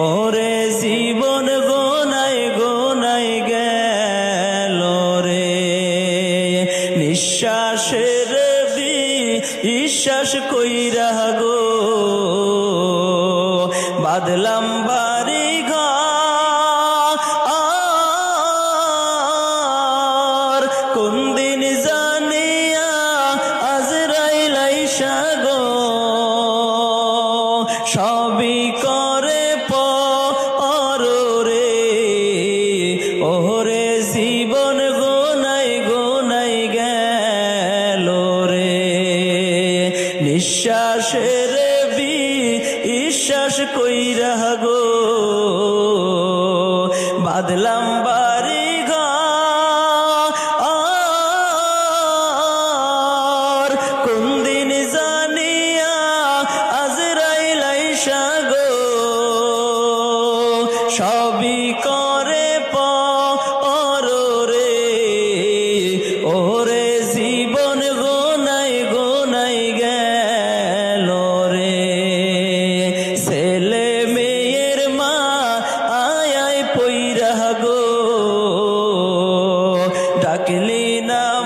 ওরে জীবন গোনায় গোনায় গেল রে। নিঃশ্বাসের বিশ্বাস কইরা গো। বাদলাম বাড়ি ঘর। কোন জীবন গোনাই গোনাই গেল রে। নিঃশ্বাসের বি ঈশ্বাস কইরা গো। বাদলাম বা ডাকলে না